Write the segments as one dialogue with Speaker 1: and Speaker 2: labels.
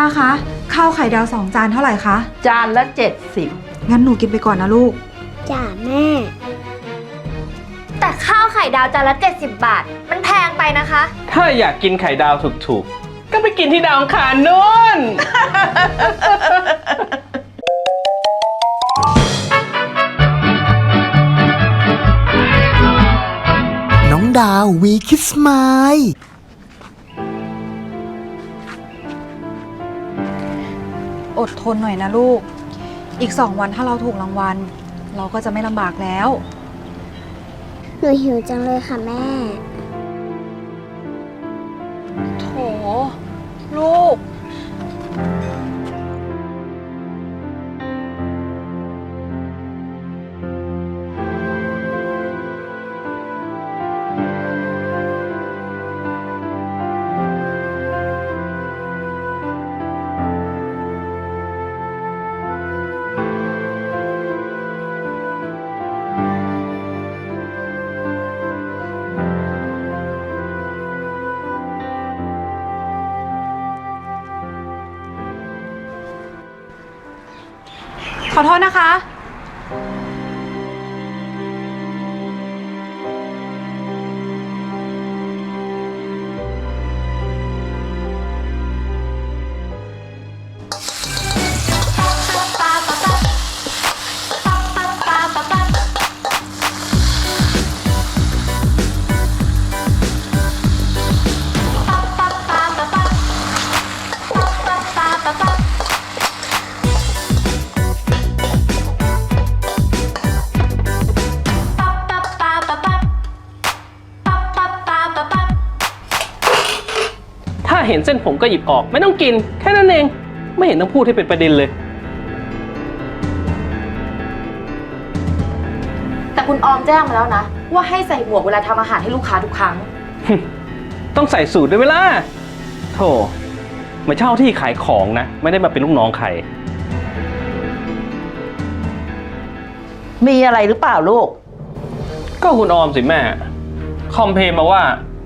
Speaker 1: ป้าคะ ข้าวไข่ดาวสองจานเท่าไหร่คะ
Speaker 2: จานละเจ็ดสิบ
Speaker 1: งั้นหนูกินไปก่อนนะลูก
Speaker 3: จ้าแม่
Speaker 4: แต่ข้าวไข่ดาวจานละ 70 บาท มันแพงไปนะคะ
Speaker 5: ถ้าอยากกินไข่ดาวถูกๆ ก็ไปกินที่ดาวอังคารนู่น
Speaker 6: น้องดาววีคิสไมล์
Speaker 1: อดทนหน่อยนะลูก อีกสองวันถ้าเราถูกรางวัล เราก็จะไม่ลำบากแล้ว
Speaker 3: หนูหิวจังเลยค่ะแม่
Speaker 1: ขอโทษนะคะ
Speaker 5: เห็นเส้นผมก็หยิบออก ไม่ต้องกิน แค่นั้นเอง ไม่เห็นต้องพูดให้เป็นประเด็นเลย
Speaker 4: แต่คุณออมแจ้งมาแล้วนะ ว่าให้ใส่หมวกเวลาทำอาหารให้ลูกค้าทุกครั้ง
Speaker 5: ต้องใส่สูตรด้วยเวลาโธ่มาเช่าที่ขายของนะ ไม่ได้มาเป็นลูกน้องใคร
Speaker 2: มีอะไรหรือเปล่าลูก
Speaker 5: ก็คุณออมสิแม่ คอมเพลนมาว่า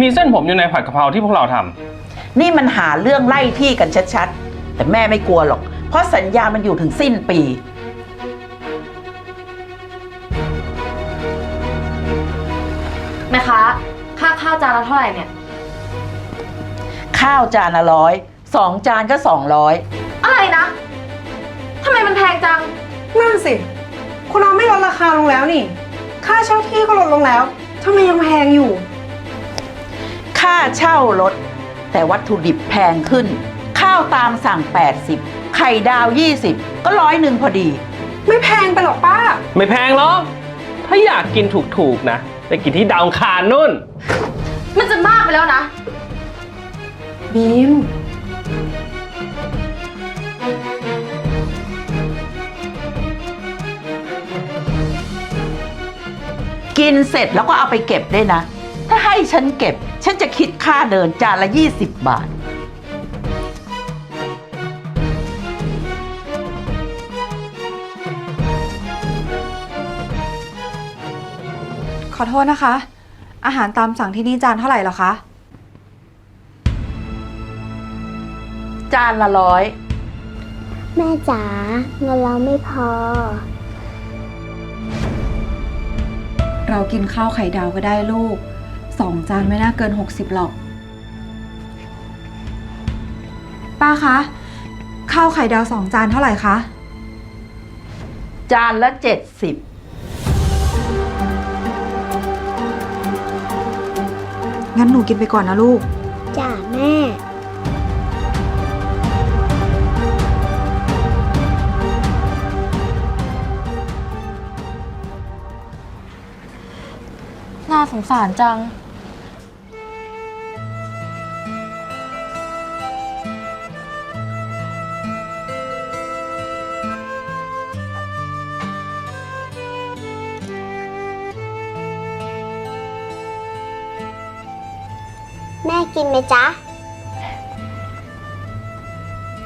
Speaker 5: มีเส้นผมอยู่ในผัดกะเพราที่พวกเราทำ
Speaker 2: นี่มันหาเรื่องไล่ที่กันชัดๆ แต่แม่ไม่กลัวหรอก เพราะสัญญามันอยู่ถึงสิ้นปี
Speaker 4: แม่ค้าค่าข้าวจานละเท่าไหร่เนี่ย
Speaker 2: ข้าวจานละร้อยสองจานก็สองร้อย
Speaker 4: อะไรนะทำไมมันแพงจัง
Speaker 7: นั่นสิ คุณเอาไม่ลดราคาลงแล้วนี่ ค่าเช่าที่ก็ลดลงแล้วทำไมยังแพงอยู่
Speaker 2: ค่าเช่าลด แต่วัตถุดิบแพงขึ้น ข้าวตามสั่ง 80 ไข่ดาว 20 ก็ร้อยหนึ่งพอดี
Speaker 7: ไม่แพงไปหรอกป้า
Speaker 5: ไม่แพงหรอก ถ้าอยากกินถูกๆนะ ไปกินที่ดาวอังคารนู่น
Speaker 4: มันจะมากไปแล้วนะ
Speaker 7: บีม
Speaker 2: กินเสร็จแล้วก็เอาไปเก็บด้วยนะ ถ้าให้ฉันเก็บ ฉันจะคิดค่าเดินจานละ 20 บาท
Speaker 1: ขอโทษนะคะ อาหารตามสั่งที่นี่จานเท่าไหร่เหรอคะ
Speaker 2: จานละร้อย
Speaker 3: แม่จ๋าเงินเราไม่พอ
Speaker 1: เรากินข้าวไข่ดาวก็ได้ลูก สองจานไม่น่าเกิน 60 หรอก ป้าคะ ข้าวไข่ดาวสองจานเท่าไหร่คะ
Speaker 2: จานละ 70
Speaker 1: งั้นหนูกินไปก่อนนะลูก
Speaker 3: จ้าแม่
Speaker 4: น่าสงสารจัง
Speaker 3: กินไหมจ๊ะ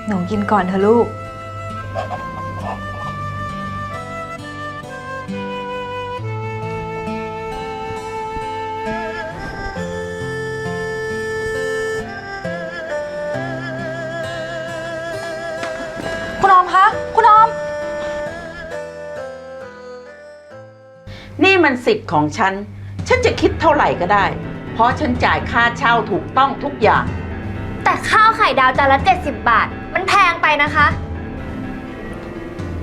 Speaker 1: หนูกินก่อนเถอะลูก คุณออมคะ คุณออม
Speaker 2: นี่มันสิทธิ์ของฉัน ฉันจะคิดเท่าไหร่ก็ได้ เพราะฉันจ่ายค่าเช่าถูกต้องทุกอย่าง
Speaker 4: แต่ข้าวไข่ดาวจานละ 70 บาท มันแพงไปนะคะ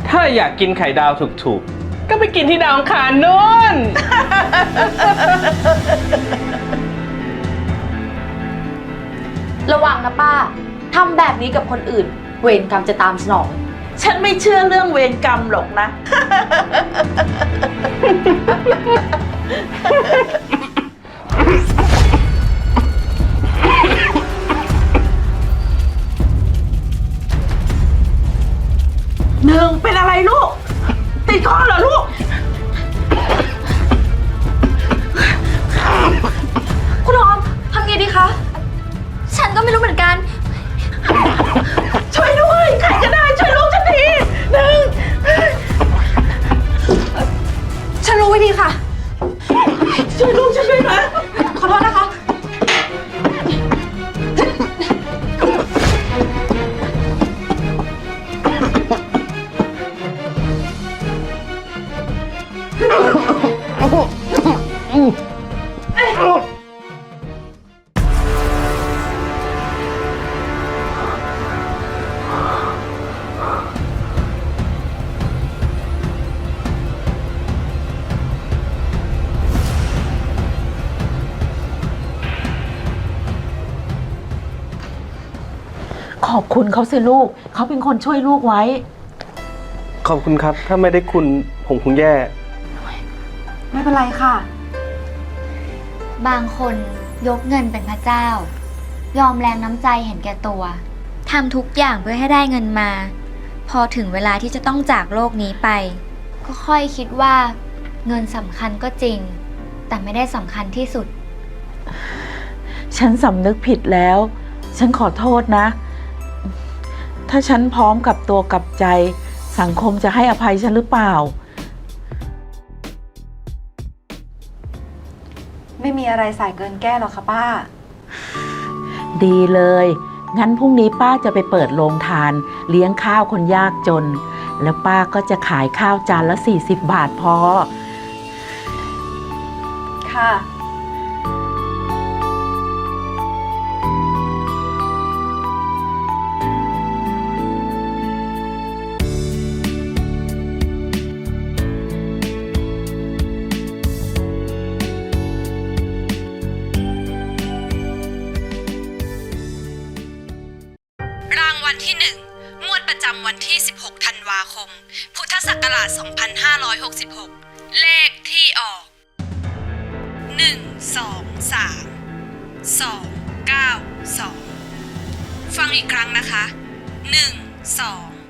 Speaker 5: ถ้าอยากกินไข่ดาวถูกๆ ก็ไปกินที่ดาวอังคารนู่น
Speaker 8: ระวังนะป้า ทำแบบนี้กับคนอื่น เวรกรรมจะตามสนอง
Speaker 2: ฉันไม่เชื่อเรื่องเวรกรรมหรอกนะ หนึ่งเป็นอะไรลูก ติดคอเหรอลูก
Speaker 4: คุณออมทำไงดีคะ ฉันก็ไม่รู้เหมือนกัน
Speaker 2: ช่วยด้วยใครก็ได้ช่วยลูกฉันทีหนึ่ง
Speaker 1: ฉันรู้วิธีค่ะ
Speaker 2: ช่วยลูกฉันด้วยนะ
Speaker 1: ขอโทษนะคะ
Speaker 2: ขอบคุณเขาสิลูก เขาเป็นคนช่วยลูกไว้
Speaker 5: ขอบคุณครับ ถ้าไม่ได้คุณผมคงแย่
Speaker 1: ไม่เป็นไรค่ะ
Speaker 4: บางคนยกเงินเป็นพระเจ้า ยอมแรงน้ำใจเห็นแก่ตัวทำทุกอย่างเพื่อให้ได้เงินมา พอถึงเวลาที่จะต้องจากโลกนี้ไป ก็ค่อยคิดว่า เงินสำคัญก็จริง แต่ไม่ได้สำคัญที่สุด
Speaker 2: ฉันสำนึกผิดแล้ว ฉันขอโทษนะ ถ้าฉันพร้อมกับตัวกับใจ สังคมจะให้อภัยฉันหรือเปล่า
Speaker 1: ไม่มีอะไรสายเกินแก้หรอกค่ะป้า
Speaker 2: ดีเลย งั้นพรุ่งนี้ป้าจะไปเปิดโรงทาน เลี้ยงข้าวคนยากจน แล้วป้าก็จะขายข้าวจานละ 40 บาทพอ
Speaker 1: ค่ะ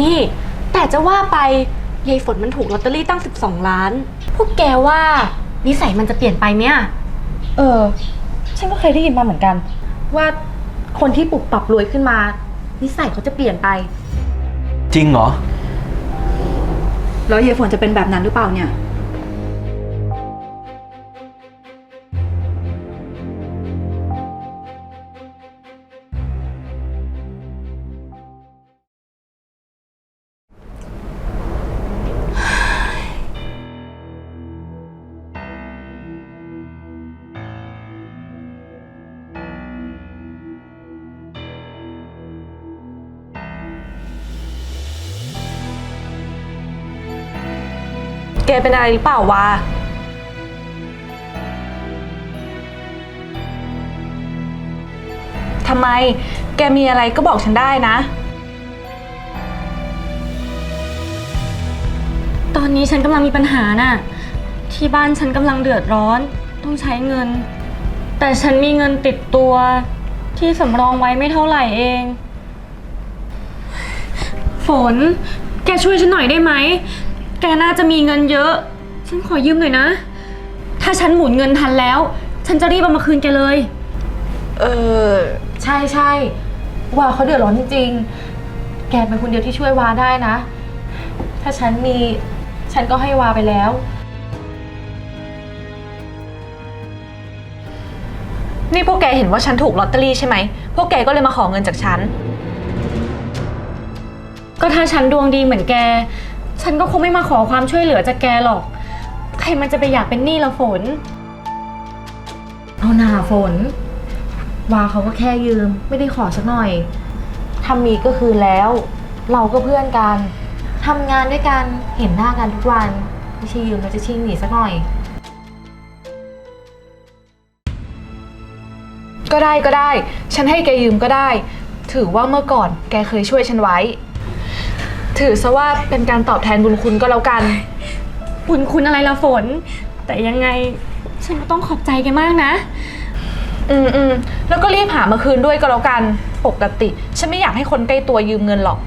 Speaker 9: นี่
Speaker 1: แต่
Speaker 8: จะว่าไปยายฝนมันถูกลอตเตอรี่ตั้ง 12 ล้าน พวกแกว่า นิสัยมันจะเปลี่ยนไปไหมอะ
Speaker 1: เออ ฉันก็เคยได้ยินมาเหมือนกัน
Speaker 8: ว่าคนที่ปรับปรับรวยขึ้นมา นิสัยเขาจะเปลี่ยนไป
Speaker 10: จริงเหรอ
Speaker 1: แล้วเยายฝนจะเป็นแบบนั้นหรือเปล่าเนี่ย
Speaker 8: กเป็นอะไรหรือเปล่าวะ
Speaker 1: ทำไม แกมีอะไรก็บอกฉันได้นะ
Speaker 8: ตอนนี้ฉันกำลังมีปัญหาน่ะ ที่บ้านฉันกำลังเดือดร้อน ต้องใช้เงิน แต่ฉันมีเงินติดตัวที่สำรองไว้ไม่เท่าไหร่เอง ฝน แกช่วยฉันหน่อยได้ไหม แกน่าจะมีเงินเยอะ ฉันขอยืมหน่อยนะ ถ้าฉันหมุนเงินทันแล้ว ฉันจะรีบเอามาคืนแกเลย
Speaker 2: เออ ใช่ใช่วาเขาเดือดร้อนจริงๆ แกเป็นคนเดียวที่ช่วยวาได้นะ ถ้าฉันมีฉันก็ให้วาไปแล้ว
Speaker 11: นี่พวกแกเห็นว่าฉันถูกลอตเตอรี่ใช่ไหม พวกแกก็เลยมาขอเงินจากฉัน
Speaker 8: ก็ถ้าฉันดวงดีเหมือนแก ฉันก็คงไม่มาขอความช่วยเหลือจากแกหรอก ใครมันจะไปอยากเป็นหนี้ละฝน เอาหนาฝน วาเขาก็แค่ยืม ไม่ได้ขอสักหน่อย
Speaker 2: ทำมีก็คือแล้ว เราก็เพื่อนกัน ทำงานด้วยกัน เห็นหน้ากันทุกวัน ไม่ใช่ยืมแล้วจะชิงหนีสักหน่อย
Speaker 11: ก็ได้ก็ได้ ฉันให้แกยืมก็ได้ ถือว่าเมื่อก่อนแกเคยช่วยฉันไว้ ถือซะว่าเป็นการตอบแทนบุญคุณก็แล้วกัน
Speaker 8: บุญคุณอะไรละฝน แต่ยังไงฉันก็ต้องขอบใจแกมากนะ
Speaker 11: อืมอืมแล้วก็รีบหามาคืนด้วยก็แล้วกัน ปกติ ฉันไม่อยากให้คนใกล้ตัวยืมเงินหรอก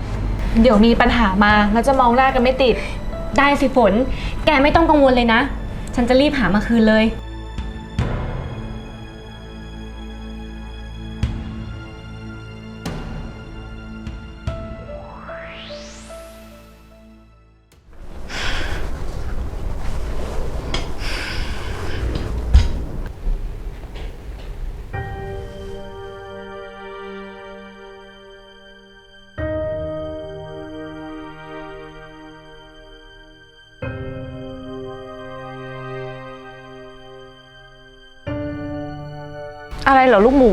Speaker 11: เดี๋ยวมีปัญหามาแล้วจะมองหน้ากันไม่ติด
Speaker 8: ได้สิฝน แกไม่ต้องกังวลเลยนะ ฉันจะรีบหามาคืนเลย
Speaker 11: เหรอลูกหมู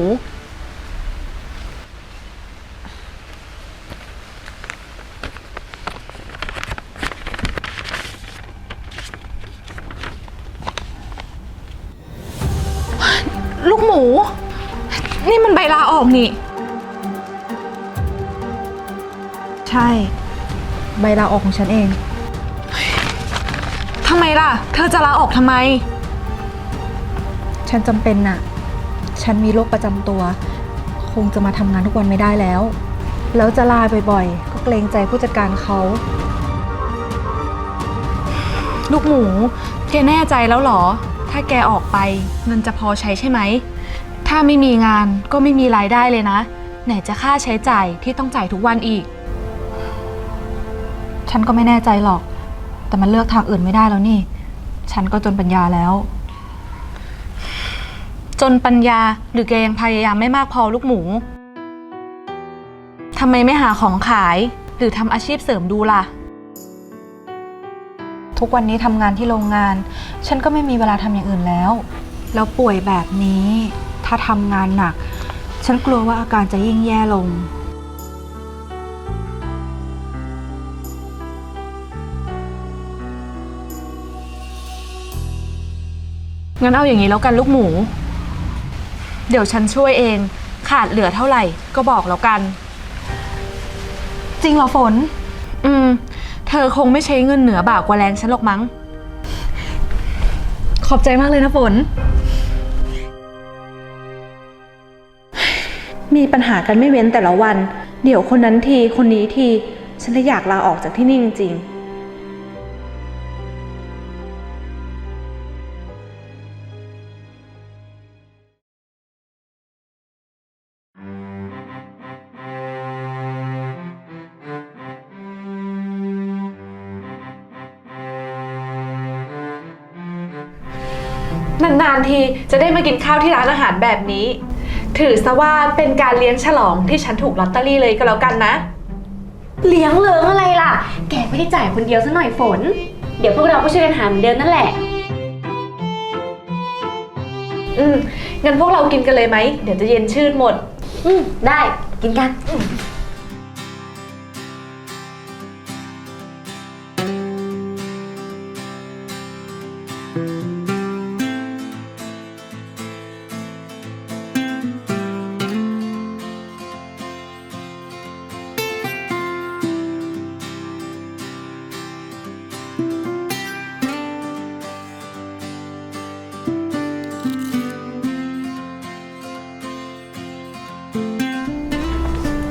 Speaker 11: ลูกหมู นี่มันใบลาออกนี่
Speaker 1: ใช่ ใบลาออกของฉันเอง
Speaker 11: ทำไมล่ะ เธอจะลาออกทำไม
Speaker 1: ฉันจำเป็นน่ะ ฉันมีโรคประจำตัว คงจะมาทำงานทุกวันไม่ได้แล้ว แล้วจะลาบ่อยๆ ก็เกรงใจผู้จัดการเขา
Speaker 11: ลูกหมู แกแน่ใจแล้วเหรอ ถ้าแกออกไปเงินจะพอใช้ใช่ไหม ถ้าไม่มีงานก็ไม่มีรายได้เลยนะ ไหนจะค่าใช้จ่ายที่ต้องจ่ายทุกวันอีก
Speaker 1: ฉันก็ไม่แน่ใจหรอก แต่มันเลือกทางอื่นไม่ได้แล้วนี่ ฉันก็จนปัญญาแล้ว
Speaker 11: จนปัญญาหรือแกยังพยายามไม่มากพอลูกหมูทำไมไม่หาของขาย หรือทำอาชีพเสริมดูล่ะ
Speaker 1: ทุกวันนี้ทำงานที่โรงงาน ฉันก็ไม่มีเวลาทำอย่างอื่นแล้ว แล้วป่วยแบบนี้ ถ้าทำงานหนัก ฉันกลัวว่าอาการจะยิ่งแย่ลง
Speaker 11: งั้นเอาอย่างนี้แล้วกันลูกหมู เดี๋ยวฉันช่วยเอง ขาดเหลือเท่าไหร่ก็บอกแล้วกัน
Speaker 1: จริงเหรอฝน
Speaker 11: อืม เธอคงไม่ใช้เงินเหนือบ่ากว่าแรงฉันหรอกมั้ง
Speaker 1: ขอบใจมากเลยนะฝน
Speaker 11: มีปัญหากันไม่เว้นแต่ละวัน เดี๋ยวคนนั้นทีคนนี้ที ฉันเลยอยากลาออกจากที่นี่จริงๆ นานๆทีจะได้มากินข้าวที่ร้านอาหารแบบนี้ ถือซะว่าเป็นการเลี้ยงฉลองที่ฉันถูกลอตเตอรี่เลยก็แล้วกันนะ
Speaker 8: เลี้ยงเหลิงอะไรล่ะ แกไม่ได้จ่ายคนเดียวซะหน่อยฝน เดี๋ยวพวกเราก็ช่วยกันหาเหมือนเดิมนั่นแหละ
Speaker 11: อืมงั้นพวกเรากินกันเลยไหม เดี๋ยวจะเย็นชืดหมด
Speaker 8: อืมได้กินกัน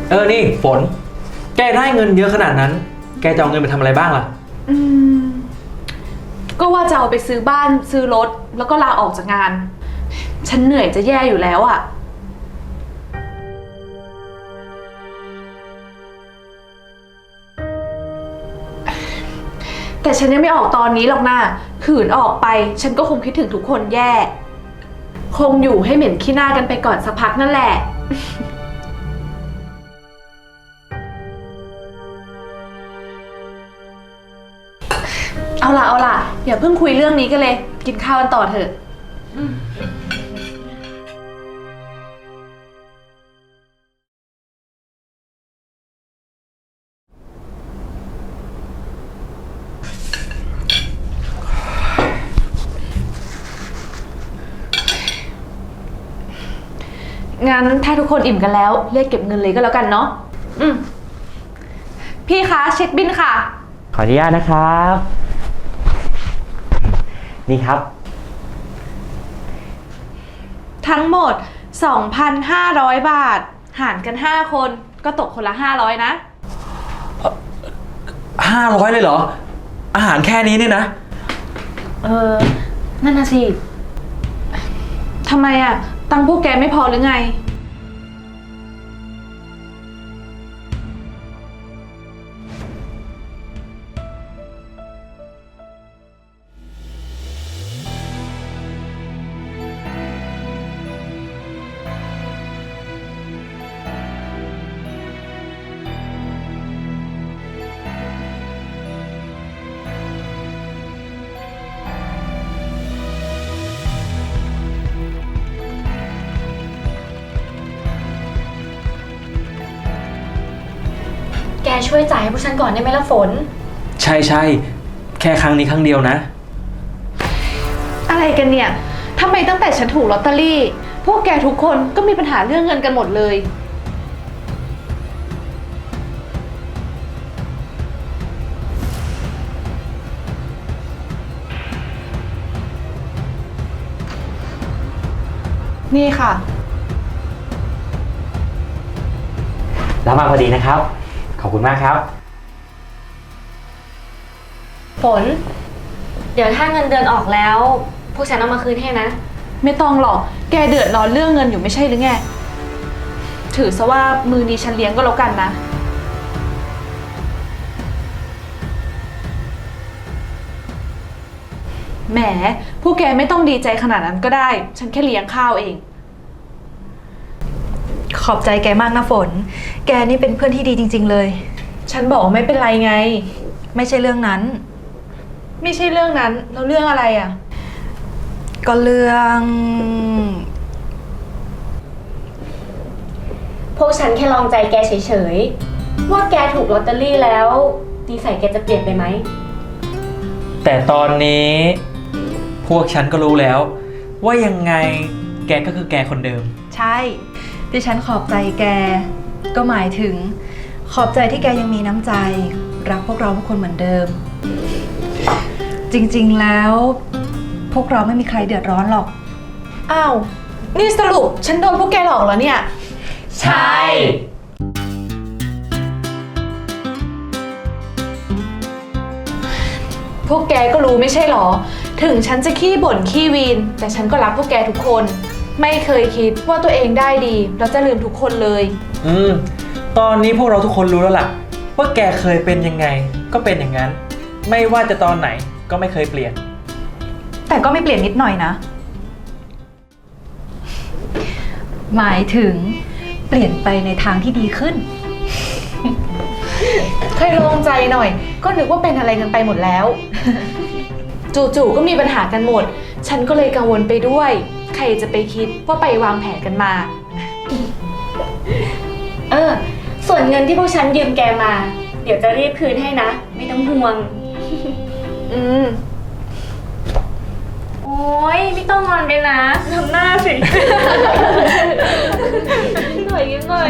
Speaker 10: เออนี่ฝน แกได้เงินเยอะขนาดนั้น แกจะเอาเงินไปทำอะไรบ้างล่ะ
Speaker 11: อืม ก็ว่าจะเอาไปซื้อบ้านซื้อรถ แล้วก็ลาออกจากงาน ฉันเหนื่อยจะแย่อยู่แล้วอะ่ะ แต่ฉันยังไม่ออกตอนนี้หรอกนะขืนออกไป ฉันก็คงคิดถึงทุกคนแย่ คงอยู่ให้เหม็นขี้หน้ากันไปก่อนสักพักนั่นแหละ อย่าเพิ่งคุยเรื่องนี้กันเลย กินข้าวกันต่อเถอะ งั้นถ้าทุกคนอิ่มกันแล้ว เรียกเก็บเงินเลยก็แล้วกันเนาะอืมพี่คะเช็คบินค่ะ
Speaker 12: ขออนุญาตนะครับ นี่ครับ
Speaker 11: ทั้งหมด 2,500 บาท หารกัน 5 คนก็ตกคนละ 500 นะ
Speaker 10: ห้าร้อยเลยเหรอ อาหารแค่นี้เนี่ยนะ
Speaker 11: เออ นั่นน่ะสิทำไมอะตังค์พวกแกไม่พอหรือไง
Speaker 8: ช่วยจ่ายให้พวกฉันก่อนได้ไหมล่ะฝน
Speaker 10: ใช่ใช่แค่ครั้งนี้ครั้งเดียวนะ
Speaker 11: อะไรกันเนี่ยทำไมตั้งแต่ฉันถูกลอตเตอรี่ พวกแกทุกคนก็มีปัญหาเรื่องเงินกันหมดเลย นี่ค่ะ
Speaker 12: รับมาพอดีนะครับ ขอบคุณมากครับ
Speaker 8: ฝน เดี๋ยวถ้าเงินเดือนออกแล้ว พวกฉันเอามาคืนให้นะ
Speaker 11: ไม่ต้องหรอก แกเดือดร้อนเรื่องเงินอยู่ไม่ใช่หรือไง ถือซะว่ามือนี้ฉันเลี้ยงก็แล้วกันนะ แหม พวกแกไม่ต้องดีใจขนาดนั้นก็ได้ ฉันแค่เลี้ยงข้าวเอง
Speaker 1: ข อบใจแกมากนะฝน แกนี่เป็นเพื่อนที่ดีจริง ๆ เลย
Speaker 11: ฉันบอกว่าไม่เป็นไรไง
Speaker 1: ไม่ใช่เรื่องนั้น
Speaker 11: ไม่ใช่เรื่องนั้น แล้วเรื่องอะไรอะ
Speaker 1: ก็เรื่อง
Speaker 8: พวกฉันแค่ลองใจแกเฉยๆ ว่าแกถูกลอตเตอรี่แล้วนิสัยแกจะเปลี่ยนไปไหม
Speaker 10: แต่ตอนนี้พวกฉันก็รู้แล้ว ว่ายังไงแกก็คือแกคนเดิม
Speaker 1: ใช่ ที่ฉันขอบใจแก ก็หมายถึง ขอบใจที่แกยังมีน้ำใจ รักพวกเราทุกคนเหมือนเดิม จริงๆแล้ว พวกเราไม่มีใครเดือดร้อนหรอก
Speaker 11: อ้าว นี่สรุปฉันโดนพวกแกหลอกแล้วเนี่ย
Speaker 12: ใช่
Speaker 11: พวกแกก็รู้ไม่ใช่หรอ ถึงฉันจะขี้บ่นขี้วีน แต่ฉันก็รักพวกแกทุกคน ไม่เคยคิดว่าตัวเองได้ดีแล้วจะลืมทุกคนเลย
Speaker 10: อืม ตอนนี้พวกเราทุกคนรู้แล้วล่ะ ว่าแกเคยเป็นยังไง ก็เป็นอย่างนั้น ไม่ว่าจะตอนไหนก็ไม่เคยเปลี่ยน
Speaker 1: แต่ก็ไม่เปลี่ยนนิดหน่อยนะ หมายถึงเปลี่ยนไปในทางที่ดีขึ้น
Speaker 11: เคยโล่งใจหน่อย ก็นึกว่าเป็นอะไรกันไปหมดแล้ว จู่ๆก็มีปัญหากันหมด ฉันก็เลยกังวลไปด้วย ใครจะไปคิดว่าไปวางแผนกันมา
Speaker 8: เออ ส่วนเงินที่พวกฉันยืมแกมา เดี๋ยวจะรีบคืนให้นะ ไม่ต้องห่วง
Speaker 11: อืม
Speaker 8: โอ้ยไม่ต้องงอนไปนะทำหน้าสิ
Speaker 11: หน่อยยิ้มหน่อย